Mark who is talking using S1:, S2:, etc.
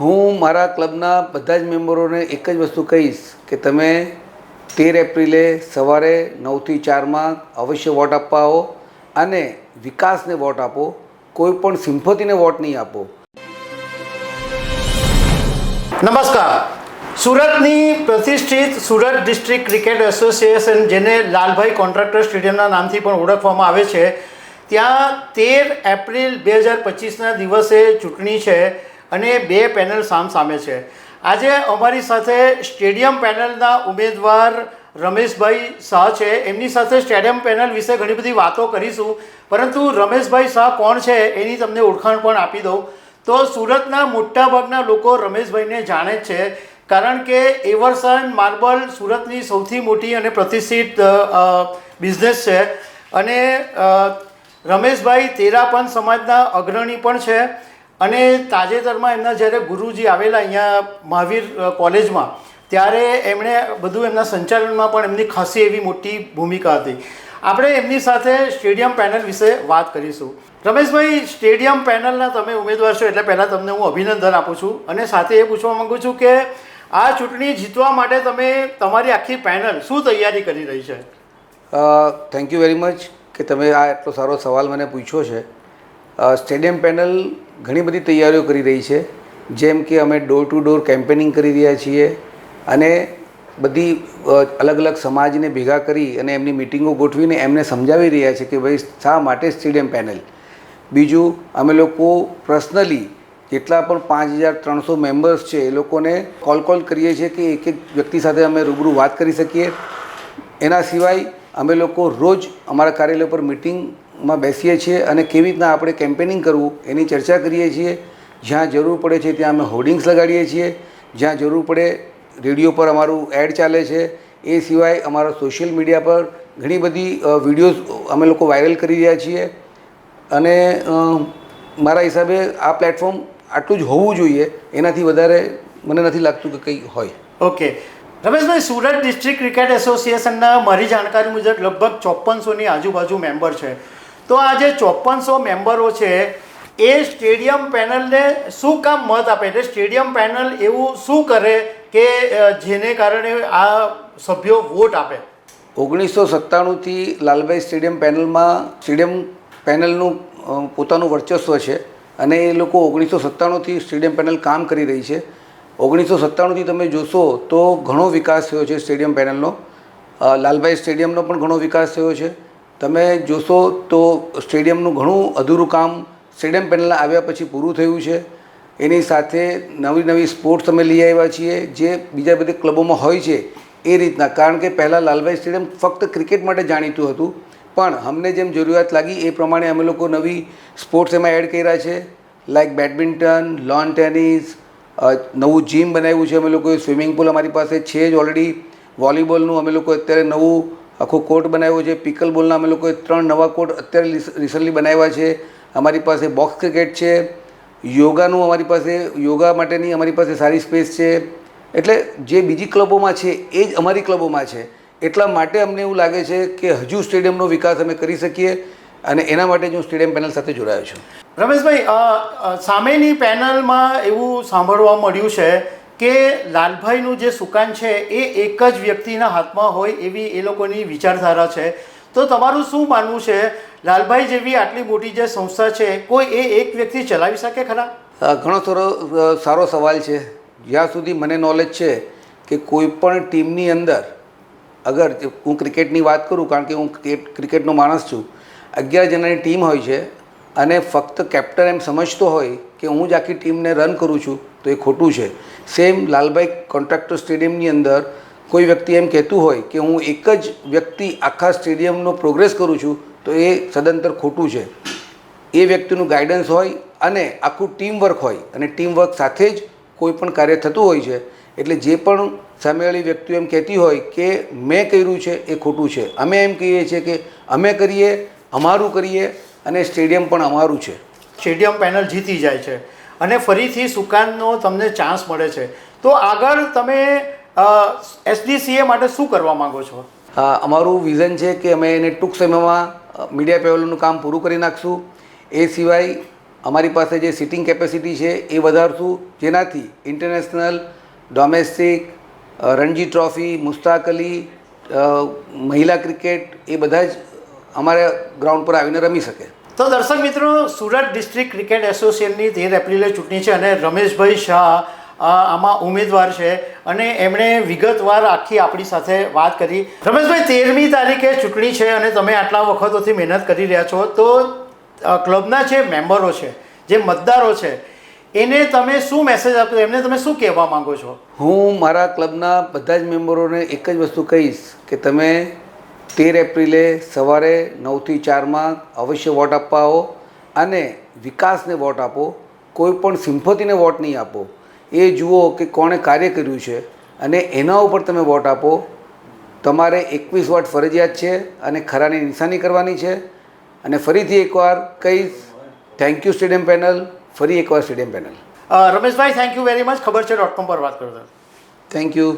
S1: હું મારા ક્લબના બધા જ મેમ્બરોને એક જ વસ્તુ કહીશ કે તમે તેર એપ્રિલે સવારે નવથી ચારમાં અવશ્ય વોટ આપવા આવો અને વિકાસને વોટ આપો, કોઈ પણ સિમ્પથીને વોટ નહીં આપો.
S2: નમસ્કાર. સુરતની પ્રતિષ્ઠિત સુરત ડિસ્ટ્રિક્ટ ક્રિકેટ એસોસિએશન, જેને લાલભાઈ કોન્ટ્રાક્ટર સ્ટેડિયમના નામથી પણ ઓળખવામાં આવે છે, ત્યાં તેર એપ્રિલ બે હજાર પચીસના દિવસે ચૂંટણી છે. અને બે પેનલ સામસામે છે. આજે અમારી સાથે સ્ટેડિયમ પેનલના ઉમેદવાર રમેશભાઈ શાહ છે. એમની સાથે સ્ટેડિયમ પેનલ વિશે ઘણી બધી વાતો કરીશું. પરંતુ રમેશભાઈ શાહ કોણ છે એની તમને ઓળખાણ પણ આપી દઉં. તો સુરતના મોટાભાગના લોકો રમેશભાઈને જાણે જ છે. કારણ કે એવરસન માર્બલ સુરતની સૌથી મોટી અને પ્રતિષ્ઠિત બિઝનેસ છે. અને રમેશભાઈ તેરાપન સમાજના અગ્રણી પણ છે. અને તાજેતરમાં એમના જ્યારે ગુરુજી આવેલા અહીંયા મહાવીર કોલેજમાં, ત્યારે એમણે બધું એમના સંચાલનમાં પણ એમની ખાસી એવી મોટી ભૂમિકા હતી. આપણે એમની સાથે સ્ટેડિયમ પેનલ વિશે વાત કરીશું. રમેશભાઈ, સ્ટેડિયમ પેનલના તમે ઉમેદવાર છો એટલે પહેલાં તમને હું અભિનંદન આપું છું અને સાથે એ પૂછવા માગું છું કે આ ચૂંટણી જીતવા માટે તમે તમારી આખી પેનલ શું તૈયારી કરી રહી છે?
S1: થેન્ક યુ વેરી મચ કે તમે આ એટલો સારો સવાલ મને પૂછ્યો છે. સ્ટેડિયમ પેનલ ઘણી બધી તૈયારીઓ કરી રહી છે. જેમ કે અમે ડોર ટુ ડોર કેમ્પેનિંગ કરી રહ્યા છીએ અને બધી અલગ અલગ સમાજને ભેગા કરી અને એમની મિટિંગો ગોઠવીને એમને સમજાવી રહ્યા છે કે ભાઈ શા માટે સ્ટેડિયમ પેનલ બીજું, અમે લોકો પર્સનલી જેટલા પણ પાંચ હજાર ત્રણસો મેમ્બર્સ છે, એ લોકોને કોલ કોલ કરીએ છીએ કે એક એક વ્યક્તિ સાથે અમે રૂબરૂ વાત કરી શકીએ. એના સિવાય અમે લોકો રોજ અમારા કાર્યાલય પર મિટિંગમાં બેસીએ છીએ અને કેવી રીતના આપણે કેમ્પેનિંગ કરવું એની ચર્ચા કરીએ છીએ. જ્યાં જરૂર પડે છે ત્યાં અમે હોર્ડિંગ્સ લગાડીએ છીએ. જ્યાં જરૂર પડે રેડિયો પર અમારું એડ ચાલે છે. એ સિવાય અમારા સોશિયલ મીડિયા પર ઘણી બધી વિડીયોઝ અમે લોકો વાયરલ કરી રહ્યા છીએ. અને મારા હિસાબે આ પ્લેટફોર્મ આટલું જ હોવું જોઈએ. એનાથી વધારે મને નથી લાગતું કે કંઈ હોય.
S2: Okay Rameshbhai, Surat district cricket એસોસિએશનના મારી જાણકારી મુજબ લગભગ ચોપ્પનસોની આજુબાજુ મેમ્બર છે. તો આ જે ચોપનસો મેમ્બરો છે. એ સ્ટેડિયમ પેનલને શું કામ મત આપે? એટલે સ્ટેડિયમ પેનલ એવું શું કરે કે જેને કારણે આ સભ્યો વોટ આપે?
S1: ઓગણીસો સત્તાણુંથી લાલભાઈ સ્ટેડિયમ પેનલમાં, સ્ટેડિયમ પેનલનું પોતાનું વર્ચસ્વ છે અને એ લોકો ઓગણીસો સત્તાણુંથી સ્ટેડિયમ પેનલ કામ કરી રહી છે. ઓગણીસો સત્તાણુંથી તમે જોશો તો ઘણો વિકાસ થયો છે સ્ટેડિયમ પેનલનો. લાલભાઈ સ્ટેડિયમનો પણ ઘણો વિકાસ થયો છે. તમે જોશો તો સ્ટેડિયમનું ઘણું અધૂરું કામ સ્ટેડિયમ પેનલ આવ્યા પછી પૂરું થયું છે. એની સાથે નવી નવી સ્પોર્ટ્સ અમે લઈ આવ્યા છીએ, જે બીજા બધી ક્લબોમાં હોય છે, એ રીતના. કારણ કે પહેલાં લાલભાઈ સ્ટેડિયમ ફક્ત ક્રિકેટ માટે જાણીતું હતું, પણ અમને જેમ જરૂરિયાત લાગી એ પ્રમાણે અમે લોકો નવી સ્પોર્ટ્સ એમાં એડ કર્યા છે લાઇક બેડમિન્ટન લોન ટેનિસ નવું જીમ બનાવ્યું છે અમે લોકોએ સ્વિમિંગ પુલ અમારી પાસે છે જ ઓલરેડી વોલીબોલનું અમે લોકો અત્યારે નવું આખો કોર્ટ બનાવ્યો છે. પિકલ બોલના અમે લોકોએ ત્રણ નવા કોર્ટ અત્યારે રિસન્ટલી બનાવ્યા છે. અમારી પાસે બોક્સ ક્રિકેટ છે. યોગાનું અમારી પાસે, યોગા માટેની અમારી પાસે સારી સ્પેસ છે. એટલે જે બીજી ક્લબોમાં છે, એ જ અમારી ક્લબોમાં છે. એટલા માટે અમને એવું લાગે છે કે હજુ સ્ટેડિયમનો વિકાસ અમે કરી શકીએ અને એના માટે જ હું સ્ટેડિયમ પેનલ સાથે જોડાયો છું.
S2: રમેશભાઈ સામેની પેનલમાં એવું સાંભળવા મળ્યું છે કે લાલભાઈનું જે સુકાન છે એ એક જ વ્યક્તિના હાથમાં હોય એવી એ લોકોની વિચારધારા છે. તો તમારું શું માનવું છે? લાલભાઈ જેવી આટલી મોટી જે સંસ્થા છે, કોઈ એ એક વ્યક્તિ ચલાવી શકે ખરા?
S1: ઘણો સારો સારો સવાલ છે. જ્યાં સુધી મને નોલેજ છે કે કોઈ પણ ટીમની અંદર, અગર હું ક્રિકેટની વાત કરું, કારણ કે હું ક્રિકેટનો માણસ છું, અગિયાર જણાની ટીમ હોય છે અને ફક્ત કેપ્ટન એમ સમજતો હોય કે હું જ આખી ટીમને રન કરું છું, તો એ ખોટું છે. સેમ લાલભાઈ કોન્ટ્રાક્ટર સ્ટેડિયમની અંદર કોઈ વ્યક્તિ એમ કહેતું હોય કે હું એક જ વ્યક્તિ આખા સ્ટેડિયમનો પ્રોગ્રેસ કરું છું, તો એ સદંતર ખોટું છે. એ વ્યક્તિનું ગાઈડન્સ હોય અને આખું ટીમ વર્ક હોય અને ટીમ વર્ક સાથે જ કોઈ પણ કાર્ય થતું હોય છે. એટલે જે પણ સામેવાળી વ્યક્તિઓ એમ કહેતી હોય કે મેં કર્યું છે, એ ખોટું છે. અમે એમ કહીએ છીએ કે અમે કરીએ, અમારું કરીએ અને સ્ટેડિયમ પણ અમારું છે.
S2: સ્ટેડિયમ પેનલ જીતી જાય છે. અને ફરીથી સુકાનનો તમને ચાન્સ મળે છે. તો આગળ તમે એસડીસીએ માટે શું કરવા માગો છો?
S1: અમારું વિઝન છે કે અમે એને ટૂંક સમયમાં મીડિયા પેવલનું કામ પૂરું કરી નાખશું. એ સિવાય અમારી પાસે જે સિટિંગ કેપેસિટી છે એ વધારશું. જેનાથી international domestic Ranji trophy Mushtaq Ali મહિલા ક્રિકેટ એ બધા જ અમારા ગ્રાઉન્ડ પર આવીને રમી શકે.
S2: તો દર્શક મિત્રો સુરત ડિસ્ટ્રિક્ટ ક્રિકેટ એસોસિએશનની તેર એપ્રિલે ચૂંટણી છે અને રમેશભાઈ શાહ આમાં ઉમેદવાર છે અને એમણે વિગતવાર આખી આપણી સાથે વાત કરી. રમેશભાઈ તેરમી તારીખે ચૂંટણી છે અને તમે આટલા વખતોથી મહેનત કરી રહ્યા છો. તો ક્લબના જે મેમ્બરો છે જે મતદારો છે એને તમે શું મેસેજ આપો એમને તમે શું કહેવા માંગો છો?
S1: હું મારા ક્લબના બધા જ મેમ્બરોને એક જ વસ્તુ કહીશ કે તમે તેર એપ્રિલે સવારે નવથી ચારમાં અવશ્ય વોટ આપવા આવો અને વિકાસને વોટ આપો કોઈ પણ સિમ્પથીને વોટ નહીં આપો. એ જુઓ કે કોણે કાર્ય કર્યું છે અને એના ઉપર તમે વોટ આપો. તમારે એકવીસ વોટ ફરજિયાત છે અને ખરાની નિશાની કરવાની છે. અને ફરીથી એકવાર કહીશ થેન્ક યુ સ્ટેડિયમ પેનલ ફરી એકવાર stadium panel
S2: Rameshbhai thank you very much ખબર છે ડોટ કોમ પર વાત કરો
S1: થેન્ક યુ